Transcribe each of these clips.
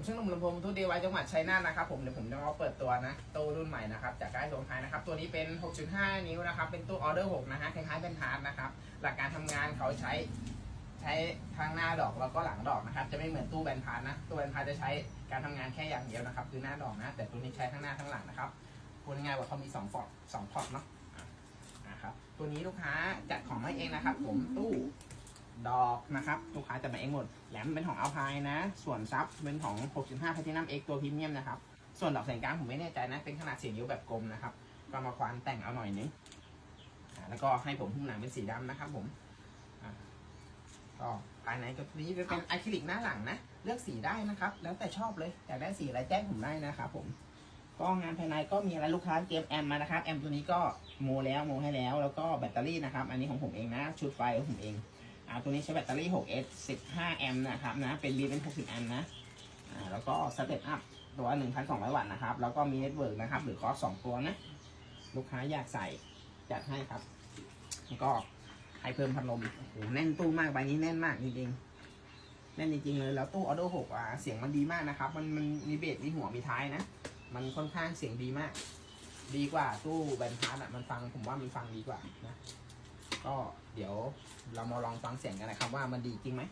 ผมชื่อหนุ่มลำโพงทุกเดไว้จังหวัดชัยนาทนะครับผมเดี๋ยวผมจะมาเปิดตัวนะตู้รุ่นใหม่นะครับจากค่ายสงไทยนะครับตัวนี้เป็น 6.5 นิ้วนะครับเป็นตู้ออเดอร์6นะฮะคล้ายๆเป็นฮาร์ดนะครับหลักการทำงานเขาใช้ใช้ทางหน้าดอกแล้วก็หลังดอกนะครับจะไม่เหมือนตู้แบนพาร์ทนะตู้แบนพาร์ทจะใช้การทำงานแค่อย่างเดียวนะครับคือหน้าดอกนะแต่ตัวนี้ใช้ทั้งหน้าทั้งหลังนะครับพูดง่ายๆว่าเขามี2ฟอร์ดสองพอร์ตเนาะอะนะครับตัวนี้ลูกค้าจัดของมาเองนะครับ ผมตู้ ดอกนะครับลูกค้าจะมาเองหมดแหลมเป็นของอัลพายนะ ส่วนซับเป็นของ 6.5 Platinum X ตัวพรีเมียมนะครับ ส่วนดอกแสงกลางผมไม่แน่ใจนะ เป็นขนาดเสียงยิ้วแบบกลมนะครับ ก็มาควานแต่งเอาหน่อยนึงแล้วก็ให้ผมหุ้มหนังเป็นสีดำนะครับผมก็ภายในก็นี้จะเป็นอะคริลิกหน้าหลังนะ เลือกสีได้นะครับ แล้วแต่ชอบเลยอยากได้สีอะไรแจ้งผมได้นะครับผมก็งานภายในก็มีอะไรลูกค้าเตรียมแอมมานะครับแอมตัวนี้ก็โมแล้วโมให้แล้ว แล้วก็แบตเตอรี่นะครับ อันนี้ของผมเองนะ ชุดไฟของผมเอง อ่าตัวนี้ใช้แบตเตอรี่ 6S 15 แอมป์นะครับนะ เป็น B เป็น 60 แอมป์นะ อ่า แล้วก็สเตปอัพตัว 1,200 วัตต์นะครับ แล้วก็มีเน็ตเวิร์กนะครับ หรือคอร์ส2ตัวนะ ลูกค้าอยากใส่จัดให้ครับ แล้วก็ให้เพิ่มพัดลม โอ้โห แน่นตู้มาก ใบนี้แน่นมากจริงๆ แน่นจริงๆเลย แล้วตู้ออโด6อะ เสียงมันดีมากนะครับ มันมันมีเบส มีหัว มีท้ายนะ มันค่อนข้างเสียงดีมาก ดีกว่าตู้แบนพาร์ตอะ มันฟัง ผมว่ามันฟังดีกว่านะ ก็เดี๋ยวเรามาลองฟังเสียงกันนะครับว่ามันดีจริงไหม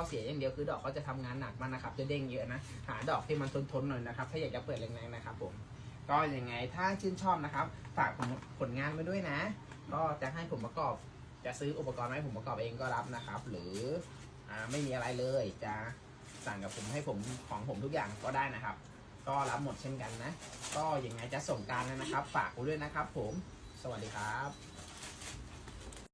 อเสียอย่างเดียวคือดอกเขาจะทำงานหนักมากนะครับ จะเด้งเยอะนะ หาดอกที่มันทนๆหน่อยนะครับ ถ้าอยากจะเปิดแรงๆนะครับผม ก็ยังไงถ้าชื่นชอบนะครับ ฝากผผลงานไว้ด้วยนะ ก็จะให้ผมประกอบ จะซื้ออุปกรณ์ให้ผมประกอบเองก็รับนะครับ หรืออไม่มีอะไรเลย จะสั่งกับผมให้ผมของผมทุกอย่างก็ได้นะครับ ก็รับหมดเช่นกันนะ ก็ยังไงจะส่งการนะครับ ฝากกูด้วยนะครับ ผม สวัสดีครับ